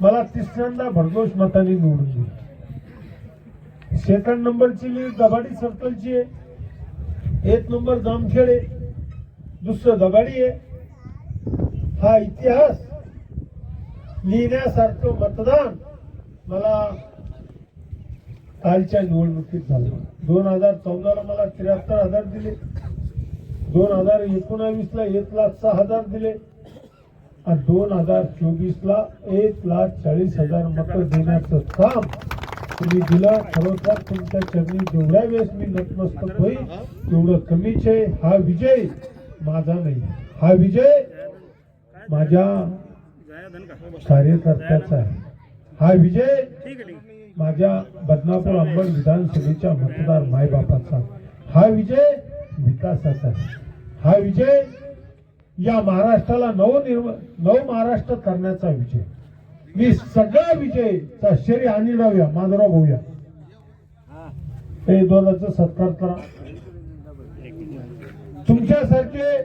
मला तिसऱ्यांदा भरघोष मताने निवडून दिली. सेकंड नंबरची मी दबाडी सर्कलची आहे. एक नंबर जामखेड आहे. दुसरं दबाडी आहे. हा इतिहास लिहिण्यासारखं मतदान मला कालच्या निवडणुकीत झालं. दोन हजार चौदाला मला त्र्याहत्तर हजार दिले. दोन हजार एकोणावीसला एक लाख सहा हजार दिले. दोन हजार चोवीस ला एक लाख चाळीस हजार मतं देण्याचं काम तुम्ही दिलं. खरोखर तुमच्या चरणी जेवढ्या वेळेस मी नतमस्तक होईल तेवढं कमीच आहे हा विजय माझा नाही. हा विजय माझ्या कार्यकर्त्याचा आहे. हा विजय माझ्या बदनापूर अंबड विधानसभेच्या मतदार मायबापाचा. हा विजय विकासाचा आहे. हा विजय या महाराष्ट्राला नवनिर्म नव महाराष्ट्र करण्याचा विजय. मी सगळा विजयचा श्रेय आणि राहूया माधवराव भाऊया दोनाचा सत्कार करा. तुमच्यासारखे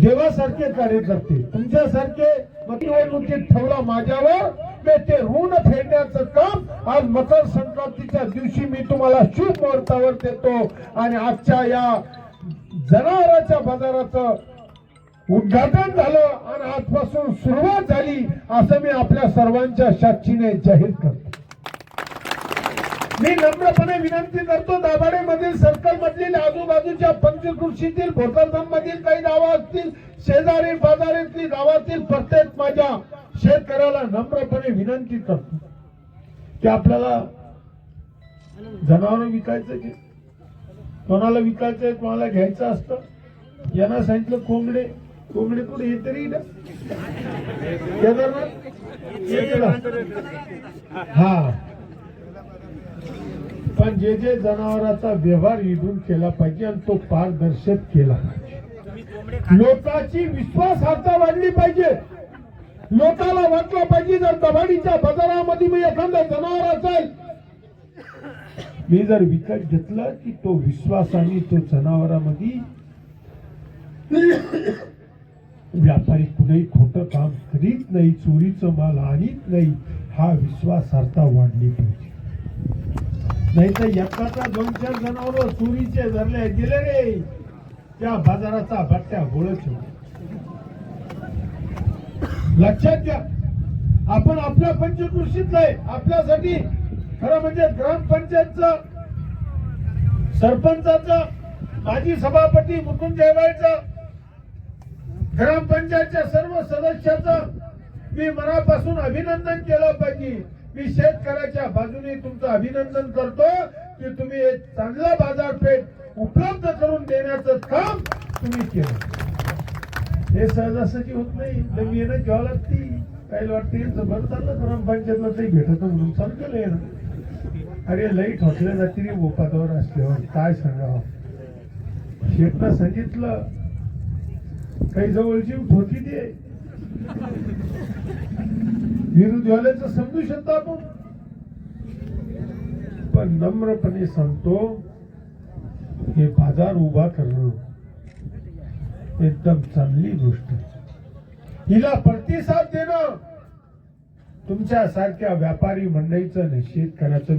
देवासारखे कार्यकर्ते तुमच्यासारखे निवडणुकीत ठेवला माझ्यावर ते ऋण फेडण्याचं काम आज मकर संक्रांतीच्या दिवशी मी तुम्हाला शुभ मुहूर्तावर देतो. आणि आजच्या या जनावरांच्या बाजाराचं उद्घाटन झालं आणि आजपासून सुरुवात झाली असं मी आपल्या सर्वांच्या साक्षीने जाहीर करतो. मी नम्रपणे विनंती करतो दाभाडे मधील सर्कल मधील आजूबाजूच्या पंचकृषीतील भोकरदम मधील काही गावं असतील शेजारी बाजारीतील गावातील प्रत्येक माझ्या शेतकऱ्याला नम्रपणे विनंती करतो की आपल्याला जनावर विकायचं की कोणाला विकायचंय कोणाला घ्यायचं असतं? यांना सांगितलं कोंबडे कोंबडे कुठे हे तरी ना हा पण जे जे जनावरांचा व्यवहार इथून केला पाहिजे आणि तो पारदर्शक केला पाहिजे. लोकांची विश्वासार्हता वाढली पाहिजे. लोकाला वाटलं पाहिजे जर दबाडीच्या बाजारामध्ये मी एखादा जनावर असेल मी जर विकत घेतलं की तो विश्वासाने तो जनावरामध्ये व्यापारी कुठेही खोटं काम करीत नाही चोरीचं माल आणीत नाही हा विश्वासार्हता वाढली पाहिजे. नाही तर एकाचा दोन चार जनावर चोरीचे धरले गेले रे. त्या बाजाराचा बट्ट्या गोळच लक्षात घ्या. आपण आपल्या पंचकृषीतलंय आपल्यासाठी खरं म्हणजे ग्रामपंचायतच सरपंचाचं माजी सभापती मुकुंद ग्रामपंचायतच्या सर्व सदस्याचं मी मनापासून अभिनंदन केलं पाहिजे. मी शेतकऱ्याच्या बाजूने तुमचं अभिनंदन करतो की तुम्ही एक चांगला बाजारपेठ उपलब्ध करून देण्याचं काम तुम्ही केलं. हे सहजासहजी होत नाही. नवी येणं घ्यावं लागते काही वाटते बरं चाललं ग्रामपंचायतला ते भेटत म्हणून केलं येणं अरे लई ठोकल्या जाते रे मोपातावर असल्यावर. काय सांगावं? शेतनं सांगितलं. काही जवळची ठोकी दे. विरोधीवाल्याचं समजू शकतो आपण. पण नम्रपणे सांगतो हे बाजार उभा करणं एकदम चांगली गोष्ट. हिला प्रतिसाद देणं तुमच्या सारख्या व्यापारी मंडळीचं आणि शेतकऱ्याचं